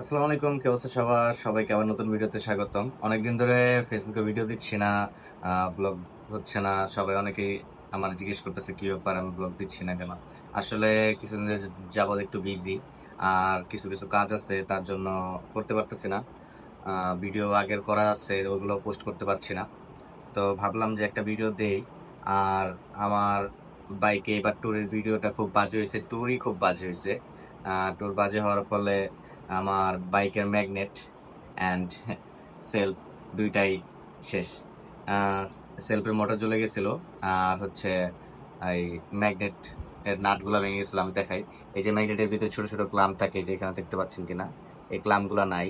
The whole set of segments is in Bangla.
আসসালামু আলাইকুম, কি অবস্থা সবার? সবাইকে আবার নতুন ভিডিওতে স্বাগতম। অনেকদিন ধরে ফেসবুকে ভিডিও দিচ্ছি না ব্লগ হচ্ছে না। সবাই অনেকেই আমার জিজ্ঞেস করতেছে, কি ব্যাপার আমি ব্লগ দিচ্ছি না কেন? আসলে কিছুদিন যাবত একটু বিজি আর কিছু কিছু কাজ আছে, তার জন্য করতে পারতেছি না। ভিডিও আগের করা আছে ওগুলো পোস্ট করতে পারছি না। তো ভাবলাম যে একটা ভিডিও দেই, আর আমার বাইকে এবার ট্যুরের ভিডিওটা খুব বাজে হয়েছে ট্যুরই খুব বাজে হয়েছে। ট্যুর বাজে হওয়ার ফলে আমার বাইকের ম্যাগনেট অ্যান্ড সেলফ দুইটাই শেষ। সেলফের মোটর জ্বলে গেছিল, আর হচ্ছে এই ম্যাগনেট এর নাটগুলো ভেঙে গেছিল, আমি দেখাই। এই যে ম্যাগনেটের ভিতরে ছোট ছোট ক্লাম থাকে, যে এখানে দেখতে পাচ্ছেন কিনা, এই ক্লামগুলো নাই,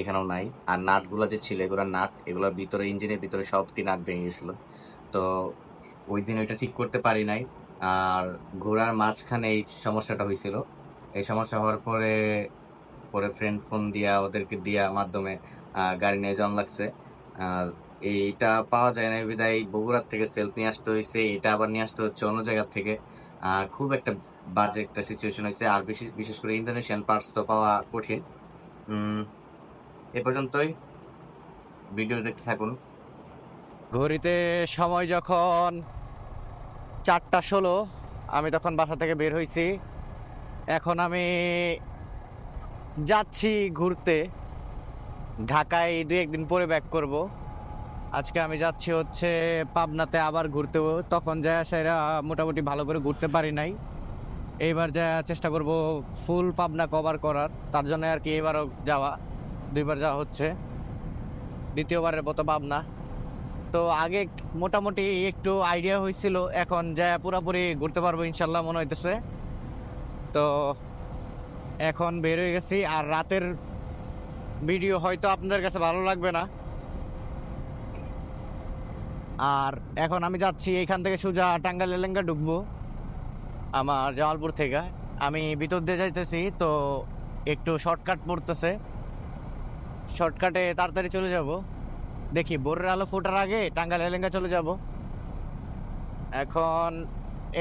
এখানেও নাই। আর নাটগুলো যে ছিল এগুলো নাট, এগুলোর ভিতরে, ইঞ্জিনের ভিতরে সবটি নাট ভেঙে গেছিল। তো ওই দিন ওইটা ঠিক করতে পারি নাই, আর ঘোড়ার মাঝখানে এই সমস্যাটা হয়েছিল। এই সমস্যা হওয়ার পরে পরে ফ্রেন্ড ফোন দিয়া, ওদেরকে দিয়া মাধ্যমে গাড়ি নিয়ে যাওয়ান লাগছে। এইটা পাওয়া যায় না বিদায় বগুড়ার থেকে সেলফ নিয়ে আসতে হয়েছে এটা আবার নিয়ে আসতে হচ্ছে অন্য জায়গার থেকে। খুব একটা বাজে একটা সিচুয়েশন হয়েছে আর বিশেষ করে ইন্দোনেশিয়ান পার্টস তো পাওয়া কঠিন। এ পর্যন্তই। ভিডিও দেখতে থাকুন। ঘড়িতে সময় যখন চারটা ষোলো, আমি তখন বাসা থেকে বের হয়েছি এখন আমি যাচ্ছি ঘুরতে। ঢাকায় দু একদিন পরে ব্যাক করব। আজকে আমি যাচ্ছি হচ্ছে পাবনাতে আবার ঘুরতে। তখন যা সেরা মোটামুটি ভালো করে ঘুরতে পারি নাই। এইবার যা চেষ্টা করব ফুল পাবনা কভার করার। তার জন্য আর কি এবারও যাওয়া। দুইবার যাওয়া হচ্ছে। দ্বিতীয়বারের মতো পাবনা। তো আগে মোটামুটি একটু আইডিয়া হয়েছিল। এখন যা পুরোপুরি ঘুরতে পারব ইনশাল্লাহ মনে হইতেছে। তো এখন বের হয়ে গেছি, আর রাতের ভিডিও হয়তো আপনাদের কাছে ভালো লাগবে না। আর এখন আমি যাচ্ছি এখান থেকে সোজা টাঙ্গাইল এলেঙ্গা ঢুকবো, আমার জামালপুর থেকে। আমি ভিতর দিয়ে যাইতেছি, তো একটু শর্টকাট পড়তেছে। শর্টকাটে তাড়াতাড়ি চলে যাব। দেখি বোরের আলো ফোটার আগে টাঙ্গাইল এলেঙ্গা চলে যাব। এখন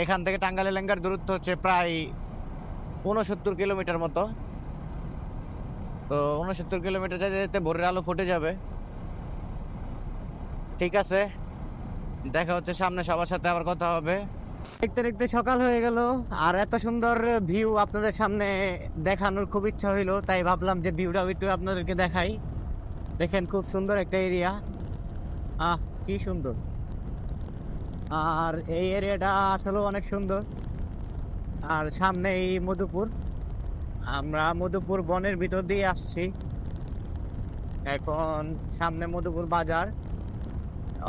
এখান থেকে টাঙ্গাইল এলেঙ্গার দূরত্ব হচ্ছে প্রায় উনসত্তর কিলোমিটার মতো। তো উনসত্তর কিলোমিটার যেতে যেতে ভোরের আলো ফুটে যাবে। ঠিক আছে। দেখা হচ্ছে সামনে সবার সাথে আবার কথা হবে। দেখতে দেখতে সকাল হয়ে গেল, আর এত সুন্দর ভিউ আপনাদের সামনে দেখানোর খুব ইচ্ছা হইল, তাই ভাবলাম যে ভিউটাও একটু আপনাদেরকে দেখাই। দেখেন খুব সুন্দর একটা এরিয়া আহ, কি সুন্দর। আর এই এরিয়াটা আসলে অনেক সুন্দর। আর সামনে এই মধুপুর। আমরা মধুপুর বনের ভিতর দিয়ে আসছি। এখন সামনে মধুপুর বাজার।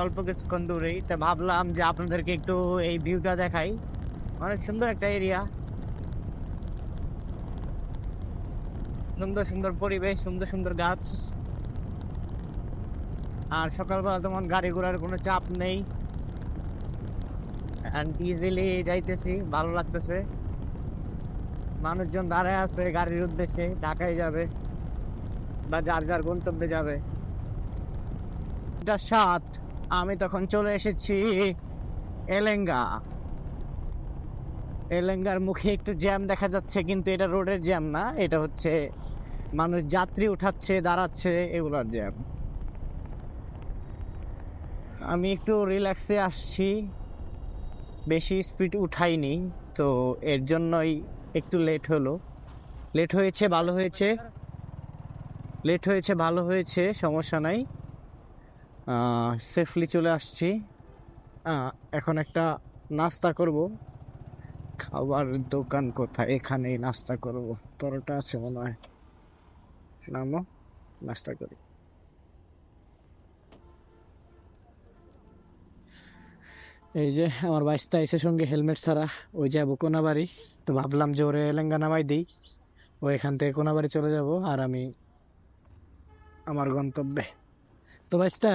অল্প কিছুক্ষণ দূরেই। তা ভাবলাম যে আপনাদেরকে একটু এই ভিউটা দেখাই। অনেক সুন্দর একটা এরিয়া সুন্দর সুন্দর পরিবেশ, সুন্দর সুন্দর গাছ। আর সকালবেলা তেমন গাড়ি ঘোড়ার কোনো চাপ নেই। অ্যান্ড ইজিলি যাইতেছি, ভালো লাগতেছে। মানুষজন দাঁড়ায় আছে গাড়ির উদ্দেশ্যে, ঢাকায় যাবে বা যার যার গন্তব্যে যাবে। সাত, আমি তখন চলে এসেছি এলেঙ্গা। এলেঙ্গার মুখে একটু জ্যাম দেখা যাচ্ছে, কিন্তু এটা রোডের জ্যাম না, এটা হচ্ছে মানুষ যাত্রী উঠাচ্ছে, দাঁড়াচ্ছে, এগুলোর জ্যাম। আমি একটু রিল্যাক্সে আসছি, বেশি স্পিড উঠাইনি, তো এর জন্যই একটু লেট হলো। লেট হয়েছে, ভালো হয়েছে। লেট হয়েছে, ভালো হয়েছে, সমস্যা নাই। সেফলি চলে আসছি। এখন একটা নাস্তা করব। খাবার দোকান কোথায়? এখানেই নাস্তা করব। পরোটা আছে মনে হয়। নামো, নাস্তা করি। এই যে আমার বাইশটা এসে সঙ্গে হেলমেট ছাড়া ওই যাব কোনাবাড়ি। তো ভাবলাম যে ওরে এলেঙ্গা নামাই দিই ও এখান থেকে কোনাবাড়ি চলে যাব আর আমি আমার গন্তব্যে। তো বাইশটা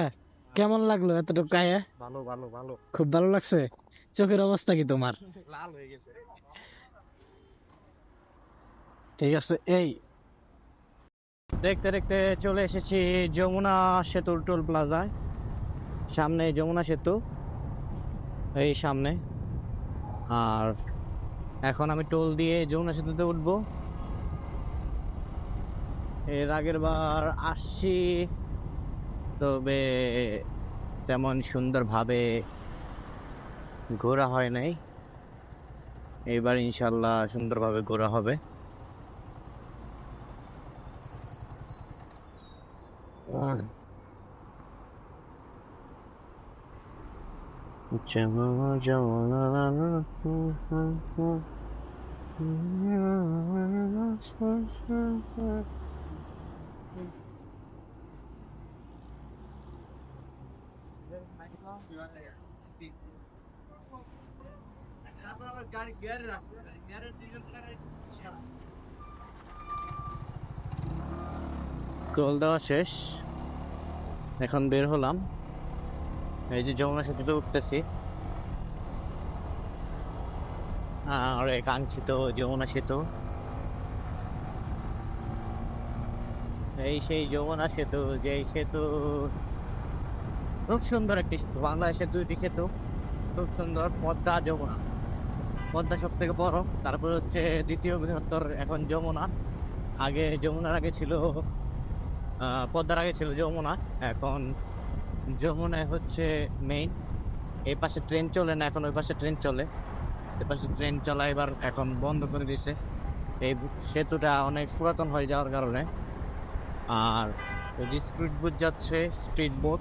কেমন লাগল এতটুকু গায়ে? ভালো ভালো ভালো। খুব ভালো লাগছে? চোখের অবস্থা কি তোমার? লাল হয়ে গেছে। ঠিক আছে এই। দেখতে দেখতে চলে এসেছি যমুনা সেতুর টোল প্লাজায়। সামনে যমুনা সেতু। এই সামনে। আর এখন আমি টোল দিয়ে যমুনা সেতুতে উঠবো। এর আগের বার আসছি। তবে তেমন সুন্দরভাবে ঘোরা হয় নাই। এবার ইনশাল্লাহ সুন্দরভাবে ঘোরা হবে। যেমন যেমন কল দেওয়া শেষ এখন বের হলাম এই যে যমুনা সেতুতে উঠতেছি। আর কাঙ্ক্ষিত যমুনা সেতু। এই সেই যমুনা সেতু, যেই সেতু। খুব সুন্দর একটি সেতু, বাংলাদেশের দুইটি সেতু। খুব সুন্দর, পদ্মা যমুনা। পদ্মা সব থেকে বড়, তারপর হচ্ছে দ্বিতীয় বৃহত্তর এখন যমুনা। আগে যমুনার আগে ছিল পদ্মার আগে ছিল যমুনা, এখন যমুনায় হচ্ছে মেইন এই পাশে ট্রেন চলে না, এখন ওই পাশে ট্রেন চলে। এই পাশে ট্রেন চলা এবার এখন বন্ধ করে দিয়েছে এই সেতুটা অনেক পুরাতন হয়ে যাওয়ার কারণে। আর ওই যে স্ট্রিট বোট যাচ্ছে স্ট্রিট বোট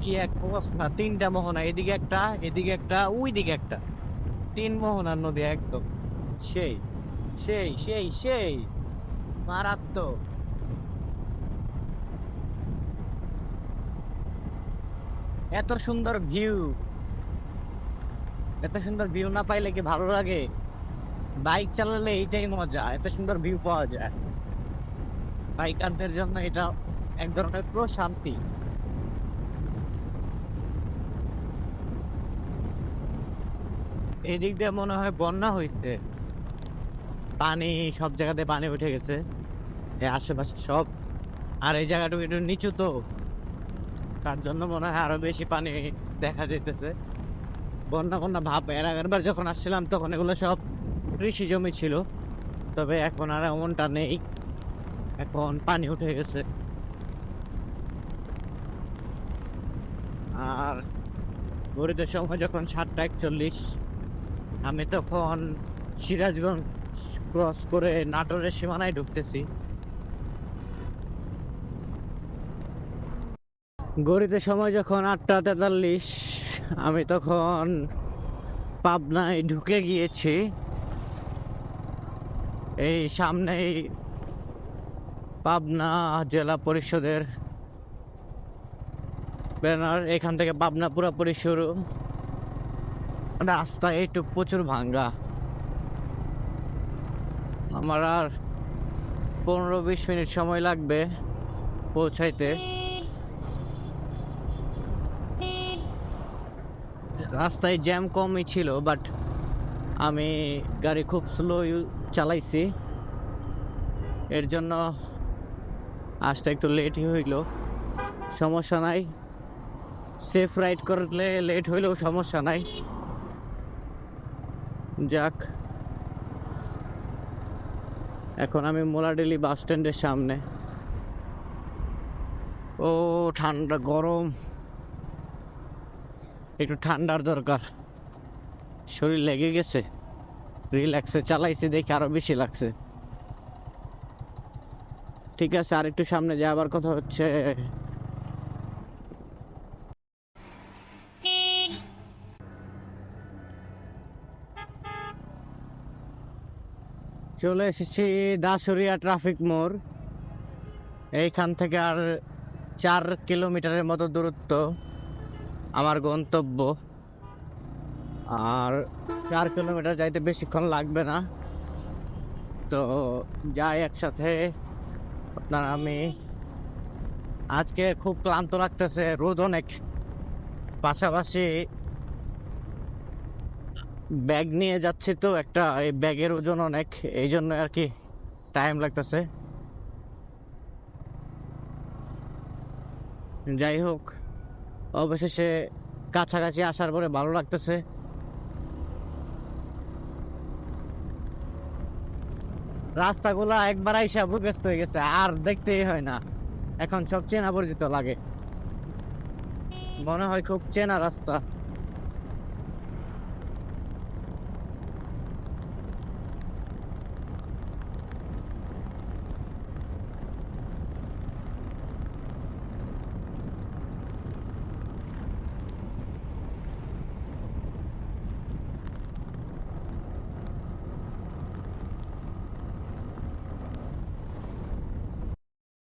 কি এক অবস্থা, তিনটা মোহনা, এদিকে একটা এদিকে একটা ওই দিকে একটা। তিন মোহনার নদী একদম। সেই সেই সেই সেই। মারাত্মক। এত সুন্দর ভিউ। এত সুন্দর ভিউ না পাইলে কি ভালো লাগে? বাইক চালালে এইটাই মজা, এত সুন্দর ভিউ পাওয়া যায়। বাইকারদের জন্য এটা এক ধরনের প্রশান্তি। এদিক দিয়ে মনে হয় বন্যা হয়েছে পানি সব জায়গাতে পানি উঠে গেছে। আশেপাশে সব। আর এই জায়গাটুকু একটু নিচু তো। তার জন্য মনে হয় আরও বেশি পানি দেখা যেতেছে বন্যা বন্যা ভাব, এর আগের বার যখন আসছিলাম তখন এগুলো সব কৃষি জমি ছিল। তবে এখন আর এমনটা নেই। এখন পানি উঠে গেছে। আর ঘড়িতে সময় যখন সাতটা একচল্লিশ, আমি তখন সিরাজগঞ্জ ক্রস করে নাটোরের সীমানায় ঢুকতেছি। গড়িতে সময় যখন আটটা তেতাল্লিশ, আমি তখন পাবনায় ঢুকে গিয়েছি। এই সামনেই পাবনা জেলা পরিষদের ব্যানার, এখান থেকে পাবনা পুরোপুরি শুরু। রাস্তা একটু প্রচুর ভাঙ্গা। আমার আর পনেরো বিশ মিনিট সময় লাগবে পৌঁছাইতে। রাস্তায় জ্যাম কমই ছিল বাট আমি গাড়ি খুব স্লো চালাইছি। এর জন্য আসতে একটু লেটই হইল। সমস্যা নাই। সেফ রাইড করলে লেট হইলেও সমস্যা নাই। যাক। এখন আমি মোলাডেলি বাস স্ট্যান্ডের সামনে। ও, ঠান্ডা গরম। একটু ঠান্ডার দরকার। শরীর লেগে গেছে। রিল্যাক্সে চালাইছি, দেখে আরও বেশি লাগছে। ঠিক আছে, আর একটু সামনে যাবার কথা হচ্ছে। চলে এসেছি দাসুরিয়া ট্রাফিক মোড়। এইখান থেকে আর চার কিলোমিটারের মতো দূরত্ব। আমার গন্তব্য। আর চার কিলোমিটার যাইতে বেশিক্ষণ লাগবে না। তো যাই একসাথে। আপনার আমি আজকে খুব ক্লান্ত লাগতেছে, রোদ অনেক। পাশাপাশি ব্যাগ নিয়ে যাচ্ছি তো, একটা এই ব্যাগের ওজন অনেক, এই জন্য আর কি টাইম লাগতেছে। যাই হোক অবশেষে কাছাকাছি আসার পরে ভালো লাগতেছে। রাস্তাগুলো একবার আইসা ব্যস্ত হয়ে গেছে, আর দেখতেই হয় না। এখন সব চেনা পরিচিত লাগে। মনে হয় খুব চেনা রাস্তা।